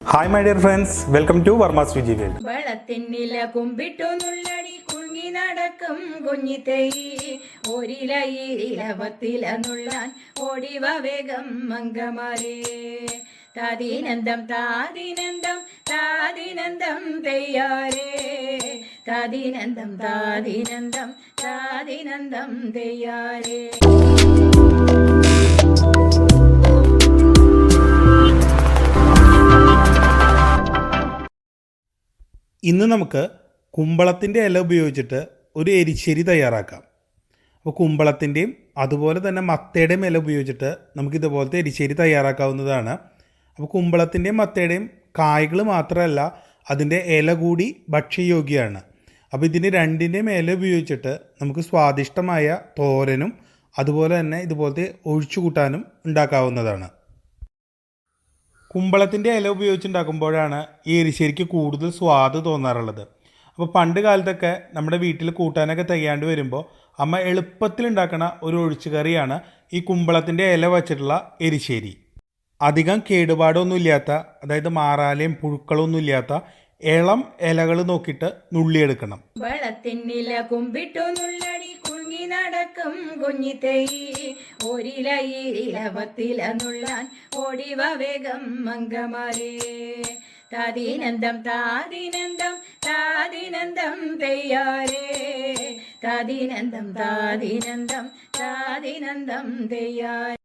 Hi my dear friends welcome to Varma's Viji world വളത്തിന്നില കുമ്പിട്ടു നുള്ളടി കുങ്ങി നടക്കും കുഞ്ഞി ഒരിലയിലവത്തില നുള്ളാൻ ഓടിവ വേഗം മങ്കമാരേ താതിനന്ദം താതിനന്ദം താതിനന്ദം തെയ്യാരേ. താതിനന്ദം താതിനന്ദം താതിനന്ദം തെയ്യാരേ. ഇന്ന് നമുക്ക് കുമ്പളത്തിന്റെ ഇല ഉപയോഗിച്ചിട്ട് ഒരു എരിശ്ശേരി തയ്യാറാക്കാം. അപ്പോൾ കുമ്പളത്തിന്റെയും അതുപോലെ തന്നെ മത്തയുടെയും ഇല ഉപയോഗിച്ചിട്ട് നമുക്ക് ഇതുപോലത്തെ എരിശ്ശേരി തയ്യാറാക്കാവുന്നതാണ്. അപ്പോൾ കുമ്പളത്തിന്റെയും മത്തയുടെയും കായ്കൾ മാത്രമല്ല അതിന്റെ ഇല കൂടി ഭക്ഷ്യയോഗ്യമാണ്. അപ്പോൾ ഇതിന് രണ്ടിന്റെയും ഇല ഉപയോഗിച്ചിട്ട് നമുക്ക് സ്വാദിഷ്ടമായ തോരനും അതുപോലെ തന്നെ ഇതുപോലത്തെ ഒഴിച്ചു കൂട്ടാനും ഉണ്ടാക്കാവുന്നതാണ്. കുമ്പളത്തിന്റെ ഇല ഉപയോഗിച്ചുണ്ടാക്കുമ്പോഴാണ് ഈ എരിശ്ശേരിക്ക് കൂടുതൽ സ്വാദ് തോന്നാറുള്ളത്. അപ്പോൾ പണ്ട് കാലത്തൊക്കെ നമ്മുടെ വീട്ടിൽ കൂട്ടാനൊക്കെ തികയാണ്ട് വരുമ്പോൾ അമ്മ എളുപ്പത്തിൽ ഉണ്ടാക്കുന്ന ഒരു ഒഴിച്ചുകറിയാണ് ഈ കുമ്പളത്തിന്റെ ഇല വച്ചിട്ടുള്ള എരിശ്ശേരി. അധികം കേടുപാടൊന്നും ഇല്ലാത്ത അതായത് മാറാലയും പുഴുക്കളൊന്നും ഇല്ലാത്ത ഇളം ഇലകൾ നോക്കിയിട്ട് നുള്ളിയെടുക്കണം. നുള്ളടി നടക്കും കുഞ്ഞിത്തേയി ഒരിലയിലവത്തില നുള്ളാൻ ഓടിവ വേഗം മങ്കമാരേ താതിനന്ദം താതിനന്ദം താതിനന്ദം തെയ്യാരേ. താതിനന്ദം താതിനന്ദം താതിനന്ദം തെയ്യാരേ.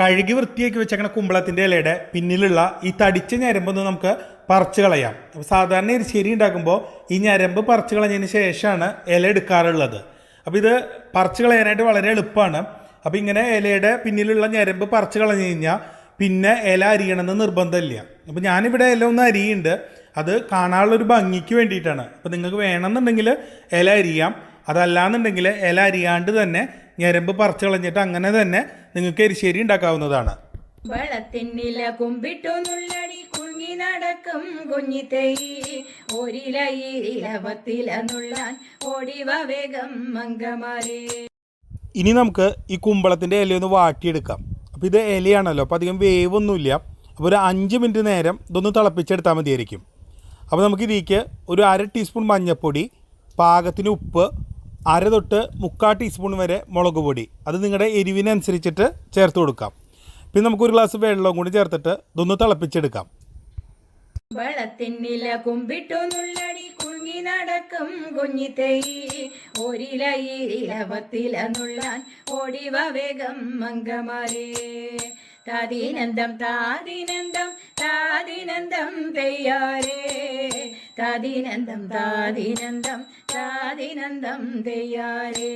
കഴുകി വൃത്തിയാക്കി വെച്ചേക്കണ കുമ്പളത്തിന്റെ ഇലയുടെ പിന്നിലുള്ള ഈ തടിച്ച ഞരമ്പൊന്ന് നമുക്ക് പറിച്ച് കളയാം. അപ്പോൾ സാധാരണ എരിശ്ശേരി ഉണ്ടാക്കുമ്പോൾ ഈ ഞരമ്പ് പറിച്ച് കളഞ്ഞതിന് ശേഷമാണ് ഇല എടുക്കാറുള്ളത്. അപ്പോൾ ഇത് പറിച്ച് കളയാനായിട്ട് വളരെ എളുപ്പമാണ്. അപ്പോൾ ഇങ്ങനെ ഇലയുടെ പിന്നിലുള്ള ഞരമ്പ് പറിച്ച് കളഞ്ഞു കഴിഞ്ഞാൽ പിന്നെ ഇല അരിയണമെന്ന് നിർബന്ധമില്ല. അപ്പോൾ ഞാനിവിടെ ഇല ഒന്ന് അരിയുണ്ട്. അത് കാണാനുള്ളൊരു ഭംഗിക്ക് വേണ്ടിയിട്ടാണ്. അപ്പോൾ നിങ്ങൾക്ക് വേണമെന്നുണ്ടെങ്കിൽ ഇല അരിയാം. അതല്ലാന്നുണ്ടെങ്കിൽ ഇല അരിയാണ്ട് തന്നെ ഞരമ്പ് പറിച്ച് കളഞ്ഞിട്ട് അങ്ങനെ തന്നെ നിങ്ങൾക്ക് എരിശ്ശേരി ഉണ്ടാക്കാവുന്നതാണ്. വളത്തിന്നില കുമ്പിട്ടു നുള്ളടി കുങ്ങി നടക്കും കുഞ്ഞിത്തേയി ഒരിലയിലവത്തില നുള്ളാൻ ഓടിവ വേഗം മങ്കമാരേ ഇനി നമുക്ക് ഈ കുമ്പളത്തിന്റെ ഇലയൊന്ന് വാട്ടിയെടുക്കാം. അപ്പോൾ ഇത് ഇലയാണല്ലോ അപ്പോൾ അധികം വേവൊന്നുമില്ല. അപ്പോൾ ഒരു അഞ്ച് മിനിറ്റ് നേരം ഇതൊന്ന് തിളപ്പിച്ചെടുത്താൽ മതിയായിരിക്കും. അപ്പോൾ നമുക്ക് ഇതിലേക്ക് ഒരു അര ടീസ്പൂൺ മഞ്ഞൾപ്പൊടി പാകത്തിന് ഉപ്പ് അര തൊട്ട് മുക്കാൽ ടീസ്പൂൺ വരെ മുളക് പൊടി. അത് നിങ്ങളുടെ എരിവിനനുസരിച്ചിട്ട് ചേർത്ത് കൊടുക്കാം. പിന്നെ നമുക്ക് ഒരു ഗ്ലാസ് വെള്ളവും കൂടി ചേർത്തിട്ട് ഇതൊന്ന് തിളപ്പിച്ചെടുക്കാം. വളത്തിന്നില കുമ്പിട്ടു നുള്ളടി കുങ്ങി നടക്കും കുഞ്ഞിത്തേയി ഒരിലയിലവത്തില നുള്ളാൻ ഓടിവ വേഗം മങ്കമാരേ താതീനന്ദം താതീനന്ദം താതീനന്ദം തെയ്യാരേ. താതീനന്ദം താതീനന്ദം താതീനന്ദം തെയ്യാരേ.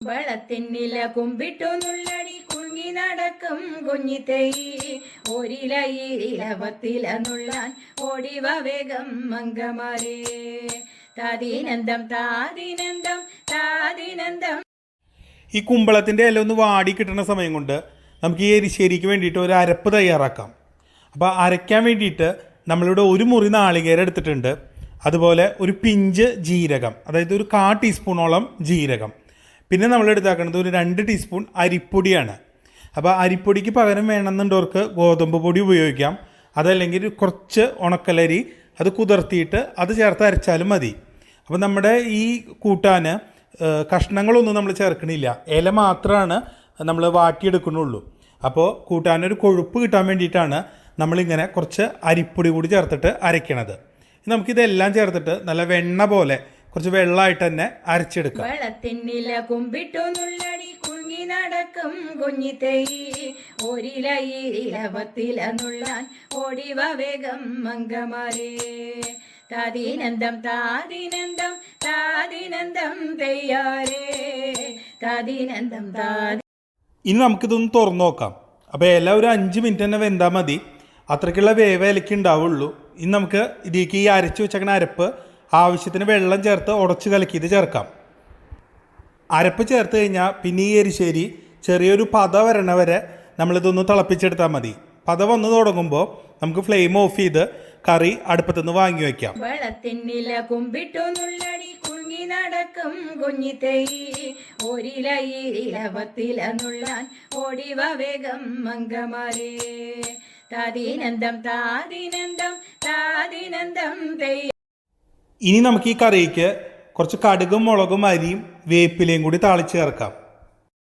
വളത്തിന്നില കുമ്പിട്ടു നുള്ളടി നടക്കും കുഞ്ഞിത്തേയി ഒരിലയിലവത്തില നുള്ളാൻ ഓടിവ വേഗം മങ്കമാരെ താതിനന്ദം താതിനന്ദം താതിനന്ദം. ഈ കുമ്പളത്തിന്റെ ഇല ഒന്ന് വാടി കിട്ടുന്ന സമയം കൊണ്ട് നമുക്ക് ഈ എരിശ്ശേരിക്ക് വേണ്ടിയിട്ട് ഒരു അരപ്പ് തയ്യാറാക്കാം. അപ്പോൾ അരയ്ക്കാൻ വേണ്ടിയിട്ട് നമ്മളിവിടെ ഒരു മുറി നാളികേരം എടുത്തിട്ടുണ്ട്. അതുപോലെ ഒരു പിഞ്ച് ജീരകം അതായത് ഒരു കാ ടീസ്പൂണോളം ജീരകം. പിന്നെ നമ്മൾ എടുത്താക്കുന്നത് ഒരു രണ്ട് ടീസ്പൂൺ അരിപ്പൊടിയാണ്. അപ്പോൾ അരിപ്പൊടിക്ക് പകരം വേണമെന്നുണ്ടവർക്ക് ഗോതമ്പ് പൊടി ഉപയോഗിക്കാം. അതല്ലെങ്കിൽ കുറച്ച് ഉണക്കലരി അത് കുതിർത്തിയിട്ട് അത് ചേർത്ത് അരച്ചാലും മതി. അപ്പോൾ നമ്മുടെ ഈ കൂട്ടാൻ ഏഹ്, കഷ്ണങ്ങളൊന്നും നമ്മൾ ചേർക്കണില്ല. ഇല മാത്രമാണ് നമ്മൾ വാട്ടിയെടുക്കണുള്ളൂ. അപ്പോൾ കൂട്ടാനൊരു കൊഴുപ്പ് കിട്ടാൻ വേണ്ടിയിട്ടാണ് നമ്മളിങ്ങനെ കുറച്ച് അരിപ്പൊടി കൂടി ചേർത്തിട്ട് അരയ്ക്കണത് നമുക്കിതെല്ലാം ചേർത്തിട്ട് നല്ല വെണ്ണ പോലെ കുറച്ച് വെള്ളമായിട്ട് തന്നെ അരച്ചെടുക്കാം. കുങ്ങി നടക്കും കുഞ്ഞിത്തേയി ഒരിലയിലവത്തില നുള്ളാൻ ഓടിവ വേഗം മങ്കമാരേ താതിനന്ദം താതിനന്ദം താതിനന്ദം തെയ്യാരേ. താതിനന്ദം താതി ഇനി നമുക്കിതൊന്ന് തുറന്നു നോക്കാം. അപ്പോൾ ഇല ഒരു അഞ്ച് മിനിറ്റ് തന്നെ വെന്താൽ മതി. അത്രയ്ക്കുള്ള വേവ് ഇലയ്ക്ക് ഉണ്ടാവുള്ളൂ. ഇനി നമുക്ക് ഇതിലേക്ക് ഈ അരച്ച് വെച്ചേക്കണ അരപ്പ് ആവശ്യത്തിന് വെള്ളം ചേർത്ത് ഉടച്ച് കലക്കിയത് ചേർക്കാം. അരപ്പ് ചേർത്ത് കഴിഞ്ഞാൽ പിന്നെ ഈ എരിശ്ശേരി ചെറിയൊരു പത വരണ വരെ നമ്മളിതൊന്ന് തിളപ്പിച്ചെടുത്താൽ മതി. പത വന്ന് തുടങ്ങുമ്പോൾ നമുക്ക് ഫ്ലെയിം ഓഫ് ചെയ്ത് കറി അടുപ്പത്തുനിന്ന് വാങ്ങി വെക്കാം. വെള്ളത്തിന്നില കുമ്പിട്ടു നുള്ളടി കുങ്ങി നടക്കും കുഞ്ഞിത്തൈ ഒരിലയിലവത്തില നുള്ളാൻ ഓടിവ വേഗം മങ്കമാരേ താതിനന്ദം താതിനന്ദം താതിനന്ദം തെയ്യ ഇനി നമുക്ക് ഈ കറിക്ക് കുറച്ച് കടുകും മുളകും അരിയും വേപ്പിലയും കൂടി താളിച്ച് ചേർക്കാം.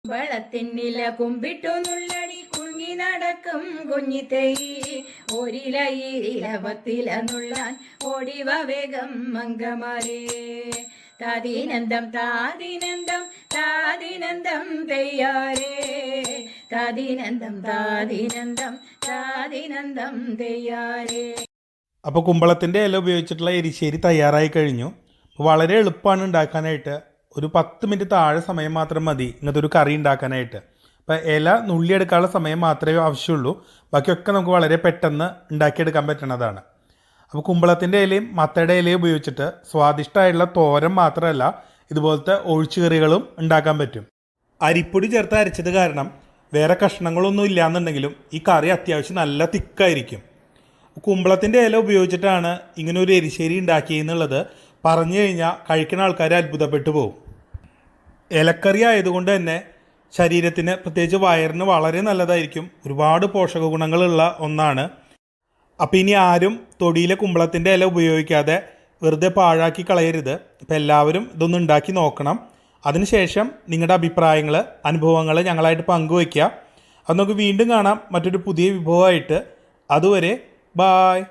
വെള്ളത്തിന്നില കുമ്പിട്ടു നുള്ളടി കുങ്ങി നടക്കും കുഞ്ഞിത്തൈ ഒരിലയിലവത്തില നുള്ളാൻ ഓടിവ വേഗം മങ്കമാരേ താതിനന്ദം താതിനന്ദം താതിനന്ദം തെയ്യാരേ. താതിനന്ദം താതിനന്ദം താതിനന്ദം തെയ്യാരേ. അപ്പോൾ കുമ്പളത്തിന്റെ ഇല ഉപയോഗിച്ചിട്ടുള്ള എരിശ്ശേരി തയ്യാറായി കഴിഞ്ഞു. വളരെ എളുപ്പമാണ് ഉണ്ടാക്കാനായിട്ട്. ഒരു പത്ത് മിനിറ്റ് താഴെ സമയം മാത്രം മതി. ഇങ്ങനത്തെ ഒരു കറി ഉണ്ടാക്കാനായിട്ട്. അപ്പോൾ ഇല നുള്ളി എടുക്കാനുള്ള സമയം മാത്രമേ ആവശ്യമുള്ളൂ. ബാക്കിയൊക്കെ നമുക്ക് വളരെ പെട്ടെന്ന് ഉണ്ടാക്കിയെടുക്കാൻ പറ്റുന്നതാണ് അപ്പോൾ കുമ്പളത്തിന്റെ ഇലയും മത്തയുടെ ഇലയും ഉപയോഗിച്ചിട്ട് സ്വാദിഷ്ടമായിട്ടുള്ള തോരൻ മാത്രമല്ല ഇതുപോലത്തെ ഒഴിച്ചുകറികളും ഉണ്ടാക്കാൻ പറ്റും. അരിപ്പൊടി ചേർത്ത് അരച്ചത് കാരണം വേറെ കഷ്ണങ്ങളൊന്നും ഇല്ലാന്നുണ്ടെങ്കിലും ഈ കറി അത്യാവശ്യം നല്ല തിക്കായിരിക്കും. കുമ്പളത്തിന്റെ ഇല ഉപയോഗിച്ചിട്ടാണ് ഇങ്ങനെ ഒരു എരിശ്ശേരി ഉണ്ടാക്കിയെന്നുള്ളത് പറഞ്ഞു കഴിഞ്ഞാൽ കഴിക്കുന്ന ആൾക്കാർ അത്ഭുതപ്പെട്ടു പോകും ഇലക്കറി ആയതുകൊണ്ട് തന്നെ ശരീരത്തിന് പ്രത്യേകിച്ച് വയറിന് വളരെ നല്ലതായിരിക്കും. ഒരുപാട് പോഷക ഗുണങ്ങളുള്ള ഒന്നാണ്. അപ്പോൾ ഇനി ആരും തൊടിയിലെ കുമ്പളത്തിന്റെ ഇല ഉപയോഗിക്കാതെ വെറുതെ പാഴാക്കി കളയരുത്. അപ്പോൾ എല്ലാവരും ഇതൊന്ന് ഉണ്ടാക്കി നോക്കണം. അതിനുശേഷം നിങ്ങളുടെ അഭിപ്രായങ്ങൾ അനുഭവങ്ങൾ ഞങ്ങളായിട്ട് പങ്കുവയ്ക്കുക. അത് നമുക്ക് വീണ്ടും കാണാം. മറ്റൊരു പുതിയ വിഭവമായിട്ട്. അതുവരെ ബായ്.